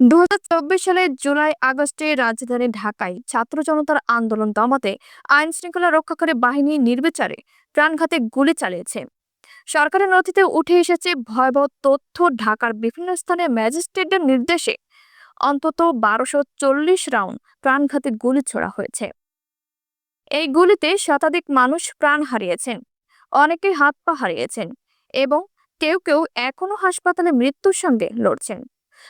দু হাজার চব্বিশ সালের জুলাই আগস্টে রাজধানী ঢাকায় ছাত্র জনতার আন্দোলন দমাতে আইন শৃঙ্খলা রক্ষাকারী বাহিনী নির্বিচারে প্রাণঘাতে গুলি চালিয়েছে। সরকারের নথিতে উঠে এসেছে ভয়াবহ তথ্য ঢাকার বিভিন্ন স্থানে ম্যাজিস্ট্রেটের নির্দেশে অন্তত বারোশো চল্লিশ রাউন্ড প্রাণঘাতী গুলি ছোড়া হয়েছে। এই গুলিতে শতাধিক মানুষ প্রাণ হারিয়েছেন, অনেকে হাত পা হারিয়েছেন এবং কেউ কেউ এখনও হাসপাতালে মৃত্যুর সঙ্গে লড়ছেন।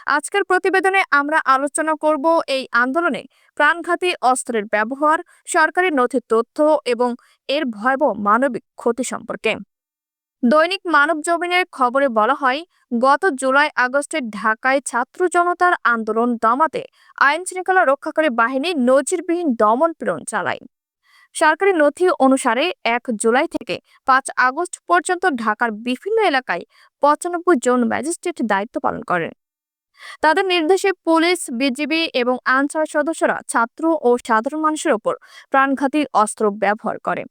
আজকের প্রতিবেদনে আমরা আলোচনা করব এই আন্দোলনে প্রাণঘাতী অস্ত্রের ব্যবহার, সরকারি নথির তথ্য এবং এর ভয়াবহ মানবিক ক্ষতি সম্পর্কে। দৈনিক মানব জমিনের খবরে বলা হয়, গত জুলাই আগস্টে ঢাকায় ছাত্র জনতার আন্দোলন দমাতে আইন শৃঙ্খলা রক্ষাকারী বাহিনী নজিরবিহীন দমন প্রেরণ চালায়। সরকারি নথি অনুসারে এক জুলাই থেকে পাঁচ আগস্ট পর্যন্ত ঢাকার বিভিন্ন এলাকায় পঁচানব্বই জন ম্যাজিস্ট্রেট দায়িত্ব পালন করেন। তাদের নির্দেশে পুলিশ, বিজিবি এবং আনসার সদস্যরা ছাত্র ও সাধারণ মানুষের ওপর প্রাণঘাতী অস্ত্র ব্যবহার করে।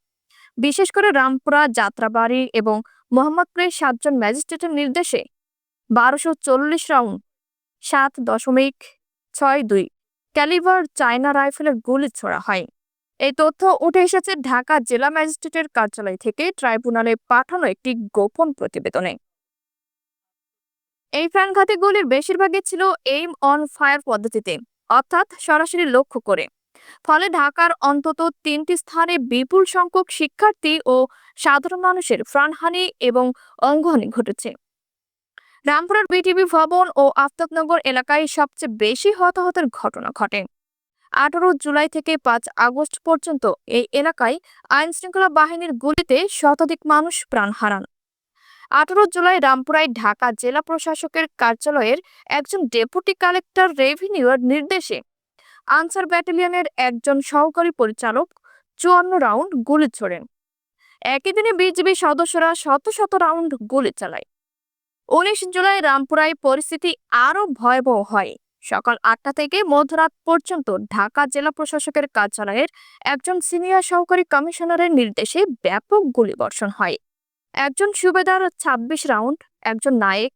বিশেষ করে রামপুরা, যাত্রাবাড়ি এবং মোহাম্মদপুরের সাতজন ম্যাজিস্ট্রেটের নির্দেশে বারোশো চল্লিশ রাউন্ড সাত দশমিক ছয় দুই ক্যালিভার চায়না রাইফেলের গুলি ছোড়া হয়। এই তথ্য উঠে এসেছে ঢাকা জেলা ম্যাজিস্ট্রেটের কার্যালয় থেকে ট্রাইব্যুনালে পাঠানো একটি গোপন প্রতিবেদনে। এই প্রাণঘাতী গুলির বেশিরভাগই ছিল এইম অন ফায়ার পদ্ধতিতে, অর্থাৎ সরাসরি লক্ষ্য করে। ফলে ঢাকার অন্তত তিনটি স্থানে বিপুল সংখ্যক শিক্ষার্থী ও সাধারণ মানুষের প্রাণহানি এবং অঙ্গহানি ঘটেছে। রামপুরার বিটিভি ভবন ও আফতাবনগর এলাকায় সবচেয়ে বেশি হতাহতের ঘটনা ঘটে। আঠারো জুলাই থেকে পাঁচ আগস্ট পর্যন্ত এই এলাকায় আইন শৃঙ্খলা বাহিনীর গুলিতে শতাধিক মানুষ প্রাণ হারান। আঠারো জুলাই রামপুরায় ঢাকা জেলা প্রশাসকের কার্যালয়ের একজন ডেপুটি কালেক্টর রেভিনিউর নির্দেশে আনসার ব্যাটালিয়নের একজন সহকারী পরিচালক চুয়ান্ন রাউন্ড গুলি ছোড়েন। একই দিনে বিজিবি সদস্যরা শত শত রাউন্ড গুলি চালায়। উনিশ জুলাই রামপুরায় পরিস্থিতি আরও ভয়াবহ হয়। সকাল আটটা থেকে মধ্যরাত পর্যন্ত ঢাকা জেলা প্রশাসকের কার্যালয়ের একজন সিনিয়র সহকারী কমিশনারের নির্দেশে ব্যাপক গুলিবর্ষণ হয়। একজন সুবেদার ছাব্বিশ রাউন্ড, একজন নায়েক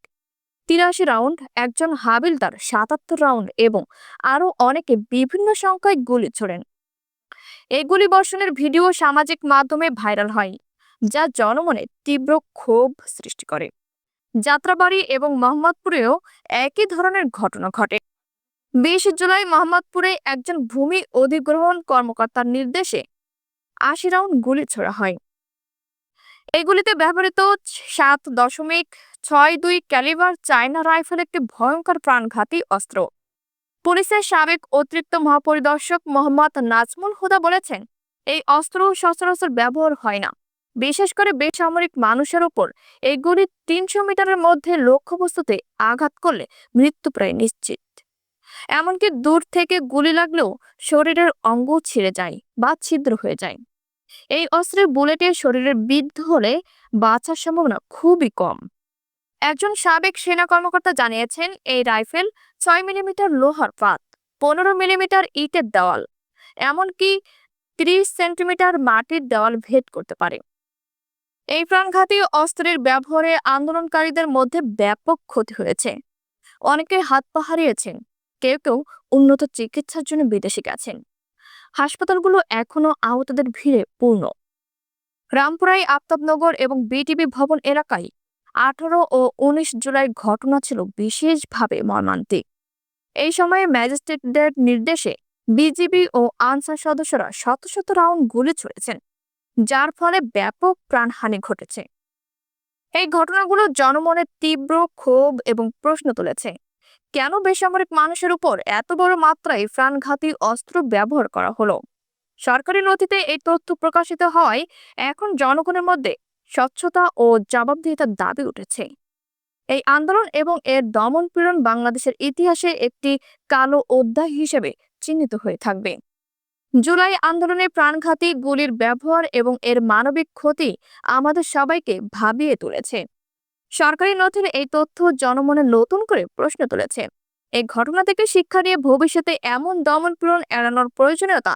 তিরাশি রাউন্ড, একজন হাবিলদার সাতাত্তর রাউন্ড এবং আরও অনেকে বিভিন্ন সংখ্যায় গুলি ছোড়েন। এই গুলি বর্ষণের ভিডিও সামাজিক মাধ্যমে ভাইরাল হয়, যা জনমনে তীব্র ক্ষোভ সৃষ্টি করে। যাত্রাবাড়ি এবং মোহাম্মদপুরেও একই ধরনের ঘটনা ঘটে। বিশ জুলাই মোহাম্মদপুরে একজন ভূমি অধিগ্রহণ কর্মকর্তার নির্দেশে আশি রাউন্ড গুলি ছোড়া হয়। এগুলিতে ব্যবহৃত সাত দশমিক ছয় দুই ক্যালিভার চায়না রাইফেল একটি ভয়ঙ্কর প্রাণঘাতী অস্ত্র। পুলিশের সাবেক অতিরিক্ত মহাপরিদর্শক মোহাম্মদ নাজমুল হুদা বলেছেন, এই অস্ত্র সচরাচর ব্যবহার হয় না। বিশেষ করে বেসামরিক মানুষের ওপর এগুলি তিনশো মিটারের মধ্যে লক্ষ্যবস্তুতে আঘাত করলে মৃত্যু প্রায় নিশ্চিত। এমনকি দূর থেকে গুলি লাগলেও শরীরের অঙ্গ ছিঁড়ে যায় বা ছিদ্র হয়ে যায়। এই অস্ত্রের বুলেটে শরীরের বিদ্ধ হলে বাঁচার সম্ভাবনা খুবই কম। একজন সাবেক সেনা কর্মকর্তা জানিয়েছেন, এই রাইফেল ছয় মিলিমিটার লোহার পাত, পনেরো মিলিমিটার ইটের দেওয়াল, এমনকি ত্রিশ সেন্টিমিটার মাটির দেওয়াল ভেদ করতে পারে। এই প্রাণঘাতী অস্ত্রের ব্যবহারে আন্দোলনকারীদের মধ্যে ব্যাপক ক্ষতি হয়েছে। অনেকে হাত পা হারিয়েছেন, কেউ কেউ উন্নত চিকিৎসার জন্য বিদেশে গেছেন। হাসপাতালগুলো এখনও আহতদের ভিড়ে পূর্ণ। রামপুরাই আফতাবনগর এবং বিটিবি ভবন এলাকায় আঠারো ও উনিশ জুলাই ঘটনা ছিল বিশেষভাবে মর্মান্তিক। এই সময়ে ম্যাজিস্ট্রেটদের নির্দেশে বিজিবি ও আনসার সদস্যরা শত শত রাউন্ড গুলি ছুড়েছেন, যার ফলে ব্যাপক প্রাণহানি ঘটেছে। এই ঘটনাগুলো জনমনের তীব্র ক্ষোভ এবং প্রশ্ন তুলেছে। কেন বেসামরিক মানুষের উপর এত বড় মাত্রায় প্রাণঘাতী অস্ত্র ব্যবহার করা হলো? সরকারি নথিতে এই তথ্য প্রকাশিত হওয়ায় এখন জনগণের মধ্যে স্বচ্ছতা ও জবাবদিহিতার দাবি উঠেছে। এই আন্দোলন এবং এর দমন পীড়ন বাংলাদেশের ইতিহাসে একটি কালো অধ্যায় হিসেবে চিহ্নিত হয়ে থাকবে। জুলাই আন্দোলনে প্রাণঘাতী গুলির ব্যবহার এবং এর মানবিক ক্ষতি আমাদের সবাইকে ভাবিয়ে তুলেছে। সরকারি নথির এই তথ্য জনমনে নতুন করে প্রশ্ন তুলেছে। এই ঘটনা থেকে শিক্ষা নিয়ে ভবিষ্যতে এমন দমন পীড়ন এড়ানোর প্রয়োজনীয়তা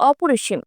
অপরিসীম।